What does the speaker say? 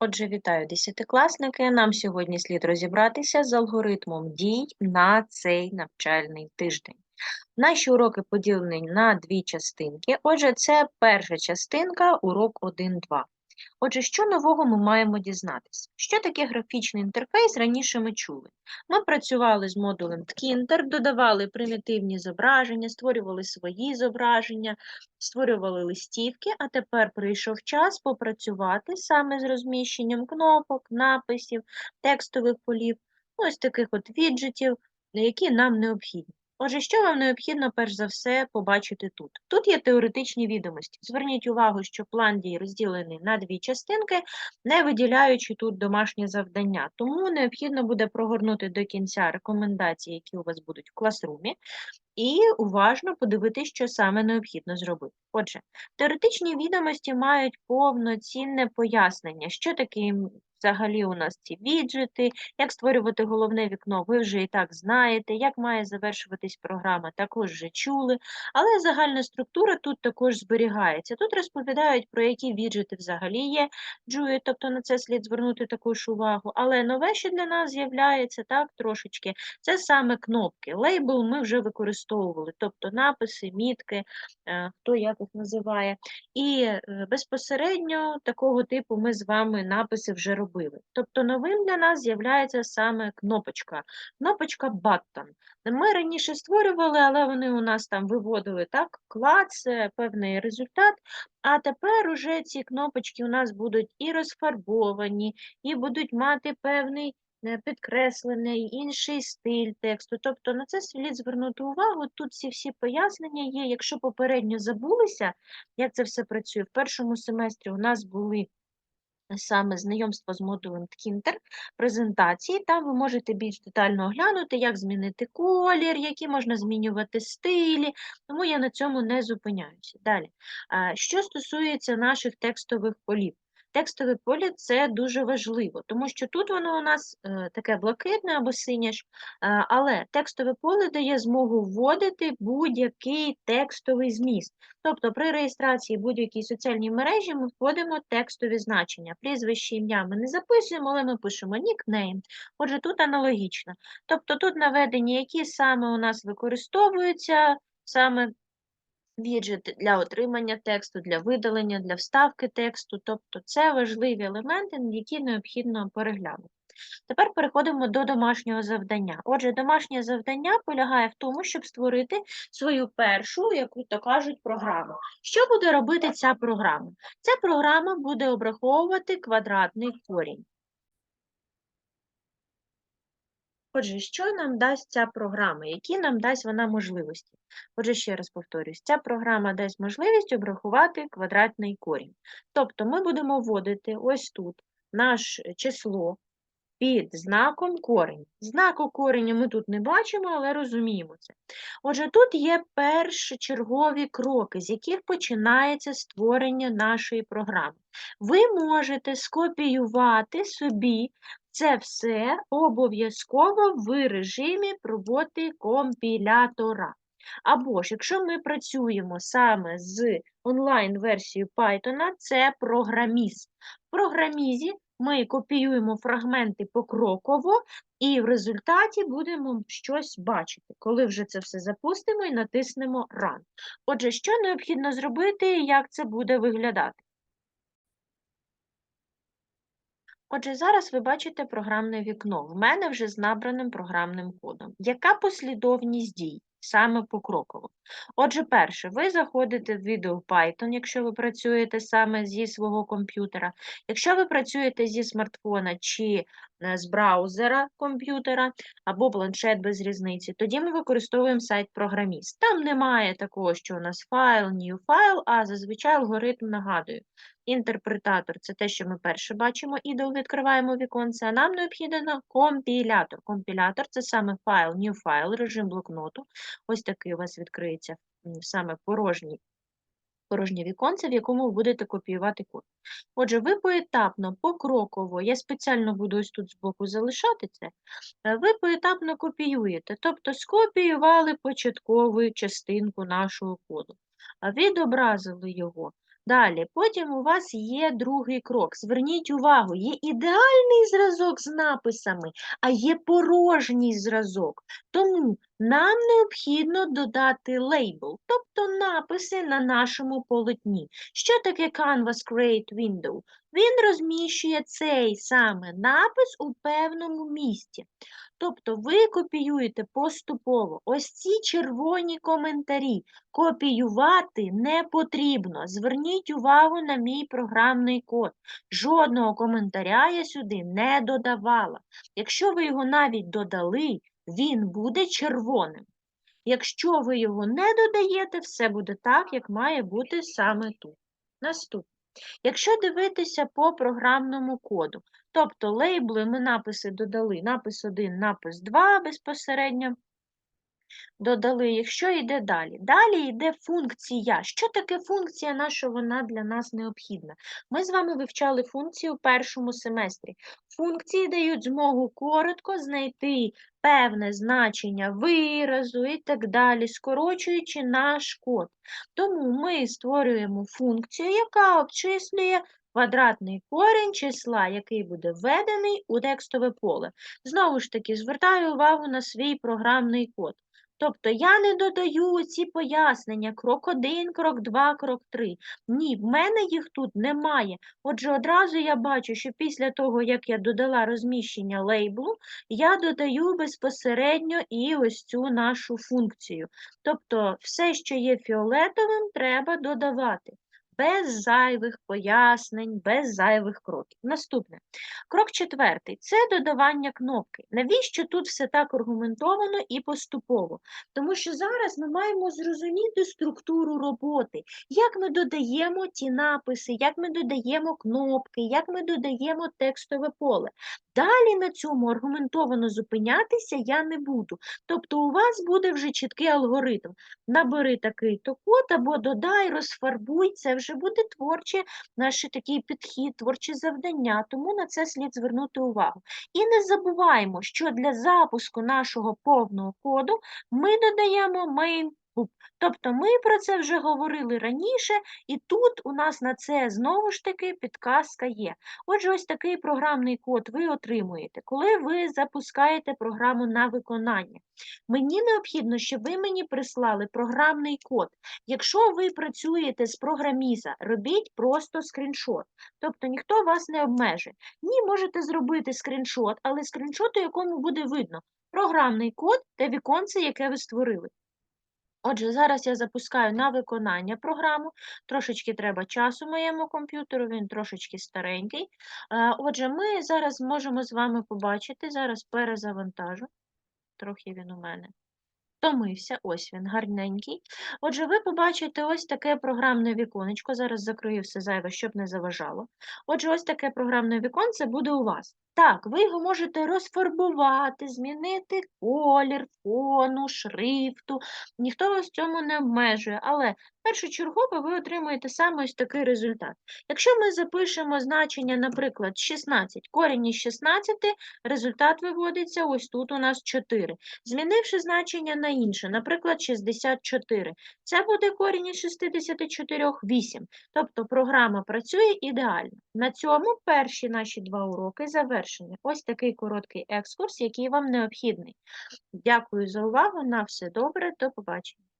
Отже, вітаю десятикласники. Нам сьогодні слід розібратися з алгоритмом дій на цей навчальний тиждень. Наші уроки поділені на дві частинки. Отже, це перша частинка, урок 1-2. Отже, що нового ми маємо дізнатися? Що таке графічний інтерфейс раніше ми чули? Ми працювали з модулем Tkinter, додавали примітивні зображення, створювали свої зображення, створювали листівки, а тепер прийшов час попрацювати саме з розміщенням кнопок, написів, текстових полів, ось таких от віджитів, які нам необхідні. Отже, що вам необхідно перш за все побачити тут? Тут є теоретичні відомості. Зверніть увагу, що план дій розділений на дві частинки, не виділяючи тут домашнє завдання. Тому необхідно буде прогорнути до кінця рекомендації, які у вас будуть в класрумі, і уважно подивитися, що саме необхідно зробити. Отже, теоретичні відомості мають повноцінне пояснення, що таке взагалі у нас ці віджити, як створювати головне вікно, ви вже і так знаєте, як має завершуватись програма, також вже чули, але загальна структура тут також зберігається. Тут розповідають, про які віджити взагалі є джуї, тобто на це слід звернути також увагу. Але нове, що для нас з'являється так трошечки, це саме кнопки. Лейбл ми вже використовували, тобто написи, мітки, е, хто як їх називає. І е, безпосередньо такого типу ми з вами написи вже робили робили. Тобто новим для нас з'являється саме кнопочка, кнопочка Button. Ми раніше створювали, але вони у нас там виводили так, клац, певний результат. А тепер уже ці кнопочки у нас будуть і розфарбовані, і будуть мати певний е, підкреслений, інший стиль тексту. Тобто на це слід звернути увагу. Тут ці всі пояснення є. Якщо попередньо забулися, як це все працює, в першому семестрі у нас були саме знайомство з модулем Tkinter, презентації. Там ви можете більш детально оглянути, як змінити колір, які можна змінювати стилі, тому я на цьому не зупиняюся. Далі, що стосується наших текстових полів. Текстове поле це дуже важливо, тому що тут воно у нас е, таке блакитне або синє, е, але текстове поле дає змогу вводити будь-який текстовий зміст. Тобто при реєстрації будь-якій соціальній мережі ми вводимо текстові значення. Прізвище ім'я ми не записуємо, але ми пишемо нікнейм. Отже, тут аналогічно. Тобто тут наведені, які саме у нас використовуються, саме віджит для отримання тексту, для видалення, для вставки тексту. Тобто це важливі елементи, які необхідно переглянути. Тепер переходимо до домашнього завдання. Отже, домашнє завдання полягає в тому, щоб створити свою першу, яку то кажуть, програму. Що буде робити ця програма? Ця програма буде обраховувати квадратний корінь. Отже, що нам дасть ця програма? Які нам дасть вона можливості? Отже, ще раз повторюсь, ця програма дасть можливість обрахувати квадратний корінь. Тобто ми будемо вводити ось тут наше число під знаком корінь. Знаку кореня ми тут не бачимо, але розуміємо це. Отже, тут є першочергові кроки, з яких починається створення нашої програми. Ви можете скопіювати собі це все обов'язково в режимі роботи компілятора. Або ж, якщо ми працюємо саме з онлайн-версією Python, це програміст. В програмізі ми копіюємо фрагменти покроково, і в результаті будемо щось бачити, коли вже це все запустимо і натиснемо Run. Отже, що необхідно зробити і як це буде виглядати? Отже, зараз ви бачите програмне вікно. В мене вже з набраним програмним кодом. Яка послідовність дій? Саме покроково. Отже, перше, ви заходите в відео Python, якщо ви працюєте саме зі свого комп'ютера. Якщо ви працюєте зі смартфона чи е, з браузера комп'ютера або планшет без різниці, тоді ми використовуємо сайт програміст. Там немає такого, що у нас файл, new файл, а зазвичай алгоритм нагадую. Інтерпретатор це те, що ми перше бачимо, і відкриваємо віконце, а нам необхідно компілятор. Компілятор це саме файл, new файл, режим блокноту. Ось такий у вас відкриється саме порожній. Порожнє віконце, в якому ви будете копіювати код. Отже, ви поетапно, покроково, я спеціально буду ось тут збоку залишати це, е, ви поетапно копіюєте, тобто скопіювали початкову частинку нашого коду, відобразили його Далі, потім у вас є другий крок. Зверніть увагу, є ідеальний зразок з написами, а є порожній зразок. Тому нам необхідно додати лейбл, тобто написи на нашому полотні. Що таке Canvas Create Window? Він розміщує цей саме напис у певному місці. Тобто ви копіюєте поступово ось ці червоні коментарі. Копіювати не потрібно. Зверніть увагу на мій програмний код. Жодного коментаря я сюди не додавала. Якщо ви його навіть додали, він буде червоним. Якщо ви його не додаєте, все буде так, як має бути саме тут. Наступне. Якщо дивитися по програмному коду, тобто лейбли ми написи додали, напис 1, напис 2 безпосередньо додали, якщо йде далі. Далі йде функція. Що таке функція, на що вона для нас необхідна? Ми з вами вивчали функцію у першому семестрі. Функції дають змогу коротко знайти певне значення виразу і так далі, скорочуючи наш код. Тому ми створюємо функцію, яка обчислює квадратний корінь числа, який буде введений у текстове поле. Знову ж таки, звертаю увагу на свій програмний код. Тобто я не додаю ці пояснення крок 1, крок 2, крок 3. Ні, в мене їх тут немає. Отже, одразу я бачу, що після того, як я додала розміщення лейблу, я додаю безпосередньо і ось цю нашу функцію. Тобто все, що є фіолетовим, треба додавати. Без зайвих пояснень, без зайвих кроків. Наступне. Крок четвертий це додавання кнопки. Навіщо тут все так аргументовано і поступово? Тому що зараз ми маємо зрозуміти структуру роботи, як ми додаємо ті написи, як ми додаємо кнопки, як ми додаємо текстове поле. Далі на цьому аргументовано зупинятися я не буду. Тобто у вас буде вже чіткий алгоритм. Набери такий-то код або додай, розфарбуй, це вже буде творче наш такий підхід, творче завдання, тому на це слід звернути увагу. І не забуваємо, що для запуску нашого повного коду ми додаємо main loop. Тобто ми про це вже говорили раніше, і тут у нас на це знову ж таки підказка є. Отже, ось такий програмний код ви отримуєте, коли ви запускаєте програму на виконання. Мені необхідно, щоб ви мені прислали програмний код. Якщо ви працюєте з програміза, робіть просто скріншот. Тобто ніхто вас не обмежує. Ні, можете зробити скріншот, але скріншот, у якому буде видно програмний код та віконце, яке ви створили. Отже, зараз я запускаю на виконання програму. Трошечки треба часу моєму комп'ютеру, він трошечки старенький. Е, Отже, ми зараз можемо з вами побачити, зараз перезавантажу. Трохи він у мене втомився, ось він, гарненький. Отже, ви побачите ось таке програмне віконечко. Зараз закрию все зайве, щоб не заважало. Отже, ось таке програмне віконце буде у вас. Так, ви його можете розфарбувати, змінити колір, фону, шрифту. Ніхто вас в цьому не обмежує, але першочергово ви отримуєте саме ось такий результат. Якщо ми запишемо значення, наприклад, 16, корінь із 16, результат виводиться ось тут у нас 4. Змінивши значення на інше, наприклад, 64, це буде корінь із 64, 8. Тобто програма працює ідеально. На цьому перші наші два уроки завершені. Ось такий короткий екскурс, який вам необхідний. Дякую за увагу. На все добре, до побачення.